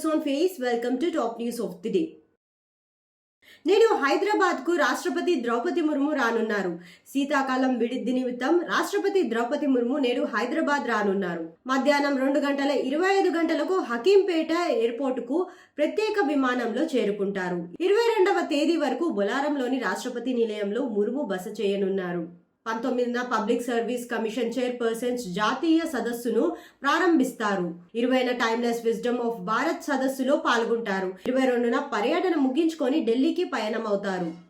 News on face welcome to top news of the day నేడు హైదరాబాద్కు రాష్ట్రపతి ద్రౌపది ముర్ము రానున్నారు. శీతాకాలం విడిది నిమిత్తం రాష్ట్రపతి ద్రౌపది ముర్ము నేడు హైదరాబాద్ రానున్నారు. మధ్యాహ్నం రెండు గంటల ఇరవై ఐదు గంటలకు హకీంపేట ఎయిర్పోర్ట్కు ప్రత్యేక విమానంలో చేరుకుంటారు. ఇరవై రెండవ తేదీ వరకు బొలారంలోని రాష్ట్రపతి నిలయంలో ముర్ము బస చేయనున్నారు. పంతొమ్మిదిన పబ్లిక్ సర్వీస్ కమిషన్ చైర్పర్సన్స్ జాతీయ సదస్సును ప్రారంభిస్తారు. ఇరవైన టైమ్లెస్ విజ్డమ్ ఆఫ్ భారత్ సదస్సులో పాల్గొంటారు. ఇరవై రెండున పర్యటన ముగించుకొని ఢిల్లీకి పయనమవుతారు.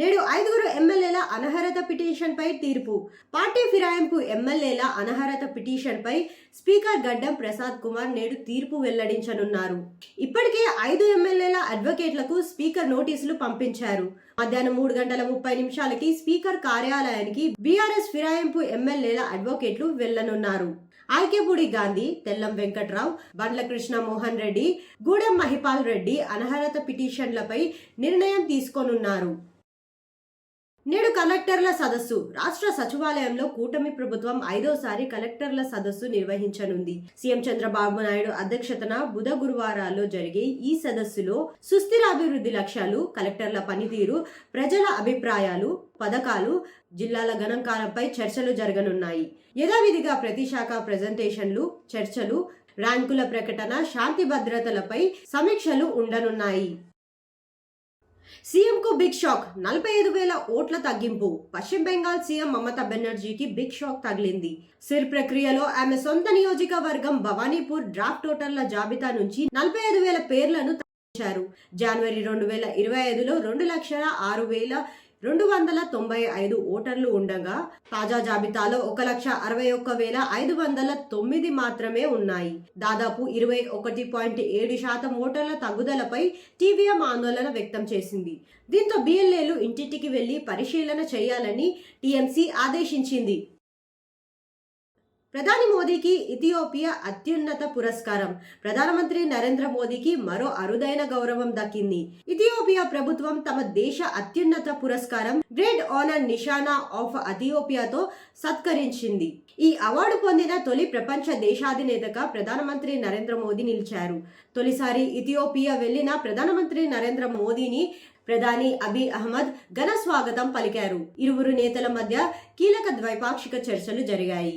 నేడు ఐదుగురు ఎమ్మెల్యేల అనర్హత పిటిషన్పై తీర్పు. పార్టీ ఫిరాయింపు ఎమ్మెల్యేల అనర్హత పిటిషన్పై స్పీకర్ గడ్డం ప్రసాద్ కుమార్ నేడు తీర్పు వెల్లడించనున్నారు. ఇప్పటికే ఐదు ఎమ్మెల్యేల అడ్వకేట్లకు స్పీకర్ నోటీసులు పంపించారు. మధ్యాహ్నం మూడు గంటల ముప్పై నిమిషాలకి స్పీకర్ కార్యాలయానికి బీఆర్ఎస్ ఫిరాయింపు ఎమ్మెల్యేల అడ్వకేట్లు వెళ్ళనున్నారు. ఆర్కేపూడి గాంధీ తెల్లం వెంకట్రావు బండ్ల కృష్ణ మోహన్ రెడ్డి గూడెం మహిపాల్ రెడ్డి అనర్హత పిటిషన్లపై నిర్ణయం తీసుకోనున్నారు. నేడు కలెక్టర్ల సదస్సు. రాష్ట్ర సచివాలయంలో కూటమి ప్రభుత్వం ఐదోసారి కలెక్టర్ల సదస్సు నిర్వహించనుంది. సీఎం చంద్రబాబు నాయుడు అధ్యక్షతన బుధ గురువారాల్లో జరిగే ఈ సదస్సులో సుస్థిర అభివృద్ధి లక్ష్యాలు కలెక్టర్ల పనితీరు ప్రజల అభిప్రాయాలు పథకాలు జిల్లాల గణాంకాలపై చర్చలు జరగనున్నాయి. యథావిధిగా ప్రతి శాఖ ప్రజెంటేషన్లు చర్చలు ర్యాంకుల ప్రకటన శాంతి భద్రతలపై సమీక్షలు ఉండనున్నాయి. సీఎం కు బిగ్ షాక్. నలభై ఐదు వేల ఓట్ల తగ్గింపు. పశ్చిమ బెంగాల్ సీఎం మమతా బెనర్జీకి బిగ్ షాక్ తగిలింది. సిర్ ప్రక్రియలో ఆమె సొంత నియోజకవర్గం భవానీపూర్ డ్రాఫ్ట్ ఓటర్ల జాబితా నుంచి నలభై ఐదు వేల పేర్లను తగ్గించారు జనవరి రెండు వేల ఇరవై ఐదులో రెండు లక్షల ఆరు వేల రెండు వందల తొంభై ఐదు ఓటర్లు ఉండగా తాజా జాబితాలో ఒక లక్ష అరవై ఒక్క వేల ఐదు వందల తొమ్మిది మాత్రమే ఉన్నాయి. దాదాపు ఇరవై ఒకటి పాయింట్ ఏడు శాతం ఓటర్ల తగ్గుదలపై టీవీఎం ఆందోళన వ్యక్తం చేసింది. దీంతో బిఎల్ఏలు ఇంటింటికి వెళ్ళి పరిశీలన చేయాలని టీఎంసీ ఆదేశించింది. ప్రధాని మోదీకి ఇథియోపియా అత్యున్నత పురస్కారం. ప్రధానమంత్రి నరేంద్ర మోదీకి మరో అరుదైన గౌరవం దక్కింది. ఇథియోపియా ప్రభుత్వం తమ దేశ అత్యున్నత పురస్కారం గ్రేట్ ఆనర్ నిషానా ఆఫ్ అథియోపియాతో సత్కరించింది. ఈ అవార్డు పొందిన తొలి ప్రపంచ దేశాధినేతగా ప్రధానమంత్రి నరేంద్ర మోదీ నిలిచారు. తొలిసారి ఇథియోపియా వెళ్ళిన ప్రధానమంత్రి నరేంద్ర మోదీని ప్రధాని అబీ అహ్మద్ ఘన స్వాగతం పలికారు. ఇరువురు నేతల మధ్య కీలక ద్వైపాక్షిక చర్చలు జరిగాయి.